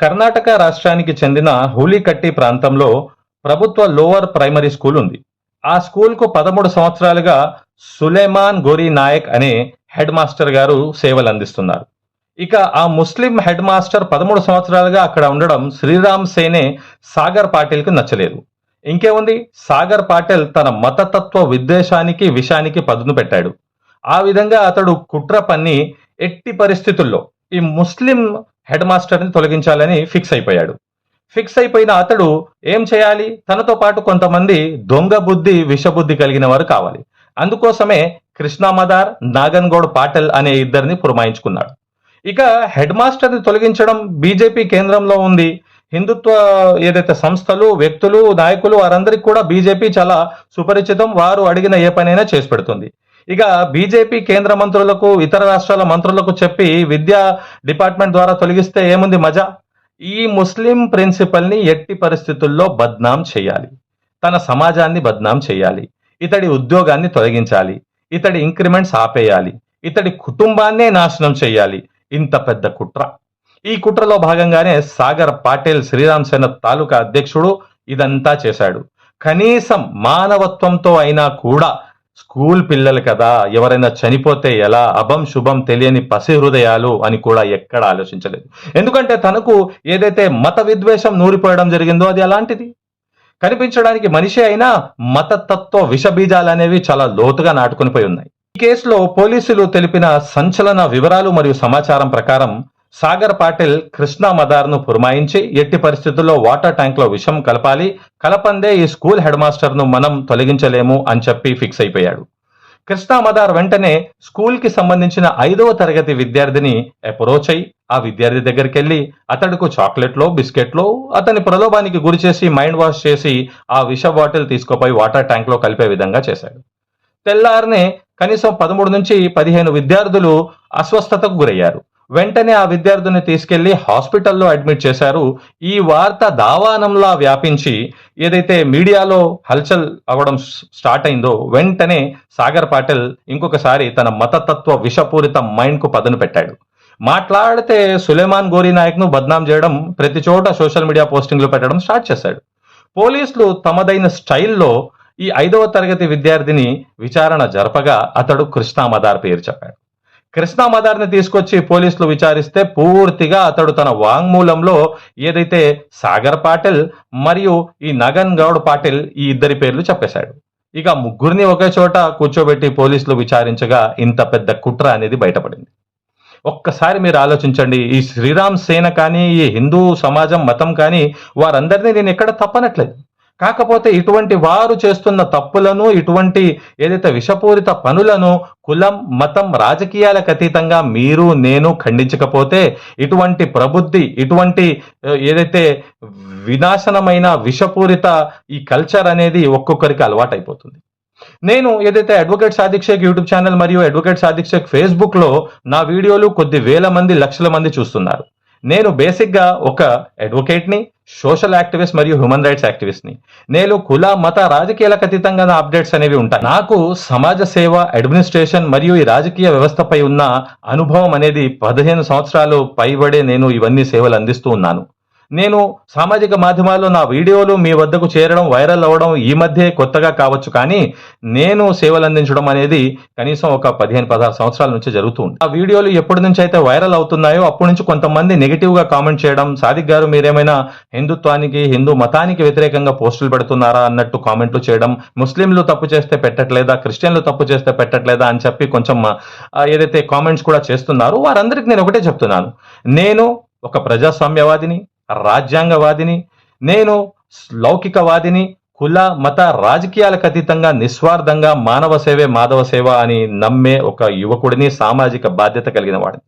కర్ణాటక రాష్ట్రానికి చెందిన హూలికట్టి ప్రాంతంలో ప్రభుత్వ లోవర్ ప్రైమరీ స్కూల్ ఉంది. ఆ స్కూల్కు పదమూడు సంవత్సరాలుగా సులేమాన్ గోరీ నాయక్ అనే హెడ్ మాస్టర్ గారు సేవలు అందిస్తున్నారు. ఇక ఆ ముస్లిం హెడ్ మాస్టర్ పదమూడు సంవత్సరాలుగా అక్కడ ఉండడం శ్రీరామ్ సేనే సాగర్ పాటిల్కు నచ్చలేదు. ఇంకేముంది? సాగర్ పాటిల్ తన మతతత్వ విద్వేషానికి విషానికి పదును పెట్టాడు. ఆ విధంగా అతడు కుట్ర పన్ని ఎట్టి పరిస్థితుల్లో ఈ ముస్లిం హెడ్ మాస్టర్ని తొలగించాలని ఫిక్స్ అయిపోయాడు. ఫిక్స్ అయిపోయిన అతడు ఏం చేయాలి? తనతో పాటు కొంతమంది దొంగ బుద్ధి విషబుద్ధి కలిగిన వారు కావాలి. అందుకోసమే కృష్ణామదార్ నాగన్గౌడ్ పాటల్ అనే ఇద్దరిని పురమాయించుకున్నాడు. ఇక హెడ్ మాస్టర్ని తొలగించడం బీజేపీ కేంద్రంలో ఉంది. హిందుత్వ ఏదైతే సంస్థలు వ్యక్తులు నాయకులు వారందరికీ కూడా బీజేపీ చాలా సుపరిచితం. వారు అడిగిన ఏ పనైనా చేసి పెడుతుంది. ఇక బీజేపీ కేంద్ర మంత్రులకు ఇతర రాష్ట్రాల మంత్రులకు చెప్పి విద్యా డిపార్ట్మెంట్ ద్వారా తొలగిస్తే ఏముంది మజా? ఈ ముస్లిం ప్రిన్సిపల్ని ఎట్టి పరిస్థితుల్లో బద్నాం చేయాలి. తన సమాజాన్ని బద్నాం చేయాలి. ఇతడి ఉద్యోగాన్ని తొలగించాలి. ఇతడి ఇంక్రిమెంట్స్ ఆపేయాలి. ఇతడి కుటుంబాన్నే నాశనం చేయాలి. ఇంత పెద్ద కుట్ర. ఈ కుట్రలో భాగంగానే సాగర్ పాటిల్ శ్రీరామ్ సేన తాలూకా అధ్యక్షుడు ఇదంతా చేశాడు. కనీసం మానవత్వంతో అయినా కూడా స్కూల్ పిల్లలు కదా ఎవరైనా చనిపోతే ఎలా అభం శుభం తెలియని పసి హృదయాలు అని కూడా ఎక్కడ ఆలోచించలేదు. ఎందుకంటే తనకు ఏదైతే మత విద్వేషం నూరిపోయడం జరిగిందో అది అలాంటిది. కనిపించడానికి మనిషి అయినా మతతత్వ విషబీజాలు అనేవి చాలా లోతుగా నాటుకుని పోయి ఉన్నాయి. ఈ కేసులో పోలీసులు తెలిపిన సంచలన వివరాలు మరియు సమాచారం ప్రకారం సాగర్ పాటిల్ కృష్ణా మదార్ను పురమాయించి ఎట్టి పరిస్థితుల్లో వాటర్ ట్యాంక్లో విషం కలపాలి కలపందే ఈ స్కూల్ హెడ్ మాస్టర్ను మనం తొలగించలేము అని చెప్పి ఫిక్స్ అయిపోయాడు. కృష్ణా మదార్ వెంటనే స్కూల్కి సంబంధించిన ఐదవ తరగతి విద్యార్థిని అప్రోచ్ అయి ఆ విద్యార్థి దగ్గరికి వెళ్ళి అతడుకు చాక్లెట్లో బిస్కెట్లో అతని ప్రలోభానికి గురి చేసి మైండ్ వాష్ చేసి ఆ విష బాటిల్ తీసుకుపోయి వాటర్ ట్యాంక్లో కలిపే విధంగా చేశాడు. తెల్లారనే కనీసం పదమూడు నుంచి పదిహేను విద్యార్థులు అస్వస్థతకు గురయ్యారు. వెంటనే ఆ విద్యార్థిని తీసుకెళ్ళి హాస్పిటల్లో అడ్మిట్ చేశారు. ఈ వార్త దావానంలా వ్యాపించి ఏదైతే మీడియాలో హల్చల్ అవ్వడం స్టార్ట్ అయిందో వెంటనే సాగర్ పాటిల్ ఇంకొకసారి తన మతతత్వ విషపూరిత మైండ్కు పదును పెట్టాడు. మాట్లాడితే సులేమాన్ గోరీ నాయక్ను బద్నాం చేయడం ప్రతి చోట సోషల్ మీడియా పోస్టింగ్లు పెట్టడం స్టార్ట్ చేశాడు. పోలీసులు తమదైన స్టైల్లో ఈ ఐదవ తరగతి విద్యార్థిని విచారణ జరపగా అతడు కృష్ణా మదార్ పేరు చెప్పాడు. కృష్ణా మదర్ని తీసుకొచ్చి పోలీసులు విచారిస్తే పూర్తిగా అతడు తన వాంగ్మూలంలో ఏదైతే సాగర్ పాటిల్ మరియు ఈ నగన్ గౌడ్ పాటిల్ ఈ ఇద్దరి పేర్లు చెప్పేశాడు. ఇక ముగ్గురిని ఒకే చోట కూర్చోబెట్టి పోలీసులు విచారించగా ఇంత పెద్ద కుట్ర అనేది బయటపడింది. ఒక్కసారి మీరు ఆలోచించండి ఈ శ్రీరామ్ సేన కానీ ఈ హిందూ సమాజం మతం కానీ వారందరినీ నేను ఎక్కడ తప్పనట్లేదు. కాకపోతే ఇటువంటి వారు చేస్తున్న తప్పులను ఇటువంటి ఏదైతే విషపూరిత పనులను కులం మతం రాజకీయాలకు అతీతంగా మీరు నేను ఖండించకపోతే ఇటువంటి ప్రబుద్ధి ఇటువంటి ఏదైతే వినాశనమైన విషపూరిత ఈ కల్చర్ అనేది ఒక్కొక్కరికి అలవాటైపోతుంది. నేను ఏదైతే అడ్వకేట్ సాధిక్షక్ యూట్యూబ్ ఛానల్ మరియు అడ్వకేట్ సాధిక్షక్ ఫేస్బుక్లో నా వీడియోలు కొద్ది వేల మంది లక్షల మంది చూస్తున్నారు. నేను బేసిక్గా ఒక అడ్వకేట్ని సోషల్ యాక్టివిస్ట్ మరియు హ్యూమన్ రైట్స్ యాక్టివిస్ట్ని. నేను కుల మత రాజకీయాలకు అతీతంగా నా అప్డేట్స్ అనేవి ఉంటాయి. నాకు సమాజ సేవ అడ్మినిస్ట్రేషన్ మరియు ఈ రాజకీయ వ్యవస్థపై ఉన్న అనుభవం అనేది పదిహేను సంవత్సరాలు పైబడే నేను ఇవన్నీ సేవలు అందిస్తూ ఉన్నాను. నేను సామాజిక మాధ్యమాల్లో నా వీడియోలు మీ వద్దకు చేరడం వైరల్ అవ్వడం ఈ మధ్య కొత్తగా కావచ్చు. కానీ నేను సేవలు అందించడం అనేది కనీసం ఒక పదిహేను పదహారు సంవత్సరాల నుంచి జరుగుతుంది ఆ వీడియోలు ఎప్పటి నుంచి అయితే వైరల్ అవుతున్నాయో అప్పటి నుంచి కొంతమంది నెగిటివ్గా కామెంట్ చేయడం సాదిక్ గారు మీరేమైనా హిందుత్వానికి హిందూ మతానికి వ్యతిరేకంగా పోస్టులు పెడుతున్నారా అన్నట్టు కామెంట్లు చేయడం ముస్లింలు తప్పు చేస్తే పెట్టట్లేదా క్రిస్టియన్లు తప్పు చేస్తే పెట్టట్లేదా అని చెప్పి కొంచెం ఏదైతే కామెంట్స్ కూడా చేస్తున్నారు వారందరికీ నేను ఒకటే చెప్తున్నాను. నేను ఒక ప్రజాస్వామ్యవాదిని రాజ్యాంగవాదిని నేను లౌకికవాదిని కుల మత రాజకీయాలకు అతీతంగా నిస్వార్థంగా మానవ సేవే మాధవ సేవ అని నమ్మే ఒక యువకుడిని సామాజిక బాధ్యత కలిగిన వాడిని.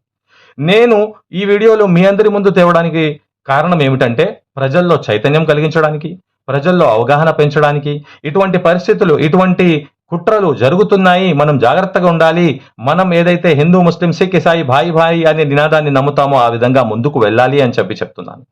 నేను ఈ వీడియోలో మీ అందరి ముందు తేవడానికి కారణం ఏమిటంటే ప్రజల్లో చైతన్యం కలిగించడానికి ప్రజల్లో అవగాహన పెంచడానికి ఇటువంటి పరిస్థితులు ఇటువంటి కుట్రలు జరుగుతున్నాయి మనం జాగ్రత్తగా ఉండాలి మనం ఏదైతే హిందూ ముస్లిం సిక్ ఇసాయి భాయి భాయి అనే నినాదాన్ని నమ్ముతామో ఆ విధంగా ముందుకు వెళ్ళాలి అని చెప్పి చెప్తున్నాను.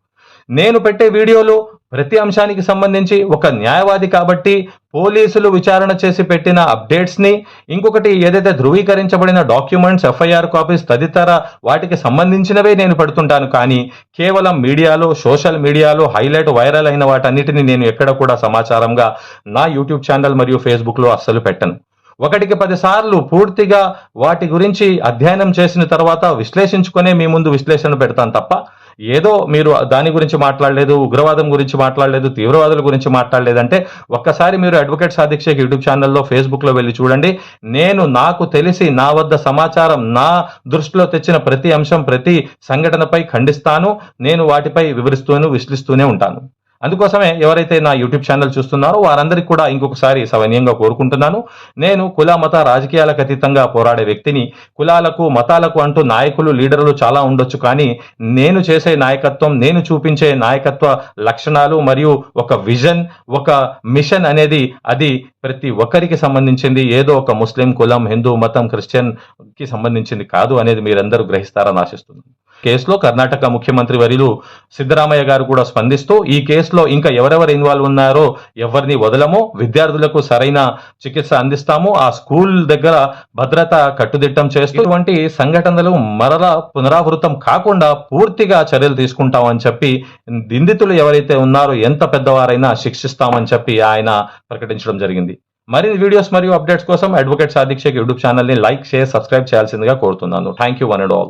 నేను పెట్టే వీడియోలు ప్రతి అంశానికి సంబంధించి ఒక న్యాయవాది కాబట్టి పోలీసులు విచారణ చేసి పెట్టిన అప్డేట్స్ని ఇంకొకటి ఏదైతే ధృవీకరించబడిన డాక్యుమెంట్స్ ఎఫ్ఐఆర్ కాపీస్ తదితర వాటికి సంబంధించినవే నేను పెడుతుంటాను. కానీ కేవలం మీడియాలో సోషల్ మీడియాలో హైలైట్ వైరల్ అయిన వాటన్నిటిని నేను ఎక్కడ కూడా సమాచారంగా నా యూట్యూబ్ ఛానల్ మరియు ఫేస్బుక్లో అస్సలు పెట్టను. ఒకటికి పదిసార్లు పూర్తిగా వాటి గురించి అధ్యయనం చేసిన తర్వాత విశ్లేషించుకునే మీ ముందు విశ్లేషణ పెడతాను తప్ప ఏదో మీరు దాని గురించి మాట్లాడలేదు ఉగ్రవాదం గురించి మాట్లాడలేదు తీవ్రవాదుల గురించి మాట్లాడలేదంటే ఒక్కసారి మీరు అడ్వకేట్ సాధిక్షేక్ యూట్యూబ్ ఛానల్లో ఫేస్బుక్లో వెళ్ళి చూడండి. నేను నాకు తెలిసి నా వద్ద సమాచారం నా దృష్టిలో తెచ్చిన ప్రతి అంశం ప్రతి సంఘటనపై ఖండిస్తాను. నేను వాటిపై వివరిస్తూనే విశ్లిస్తూనే ఉంటాను. అందుకోసమే ఎవరైతే నా యూట్యూబ్ ఛానల్ చూస్తున్నారో వారందరికీ కూడా ఇంకొకసారి సవనీయంగా కోరుకుంటున్నాను. నేను కుల మత రాజకీయాలకు అతీతంగా పోరాడే వ్యక్తిని కులాలకు మతాలకు అంటూ నాయకులు లీడర్లు చాలా ఉండొచ్చు కానీ నేను చేసే నాయకత్వం నేను చూపించే నాయకత్వ లక్షణాలు మరియు ఒక విజన్ ఒక మిషన్ అనేది అది ప్రతి ఒక్కరికి సంబంధించింది. ఏదో ఒక ముస్లిం కులం హిందూ మతం క్రిస్టియన్కి సంబంధించింది కాదు అనేది మీరందరూ గ్రహిస్తారని ఆశిస్తున్నాను. కేసులో కర్ణాటక ముఖ్యమంత్రి వర్యులు సిద్ధరామయ్య గారు కూడా స్పందిస్తూ ఈ కేసులో ఇంకా ఎవరెవరు ఇన్వాల్వ్ ఉన్నారో ఎవరిని వదలము విద్యార్థులకు సరైన చికిత్స అందిస్తాము ఆ స్కూల్ దగ్గర భద్రత కట్టుదిట్టం చేస్తూ ఇటువంటి సంఘటనలు మరలా పునరావృతం కాకుండా పూర్తిగా చర్యలు తీసుకుంటామని చెప్పి నిందితులు ఎవరైతే ఉన్నారో ఎంత పెద్దవారైనా శిక్షిస్తామని చెప్పి ఆయన ప్రకటించడం జరిగింది. మరిన్ని వీడియోస్ మరియు అప్డేట్స్ కోసం అడ్వకేట్ సాదిక్షేక్ యూట్యూబ్ ఛానల్ని లైక్ షేర్ సబ్స్క్రైబ్ చేయాల్సిందిగా కోరుతున్నాను. Thank you one and all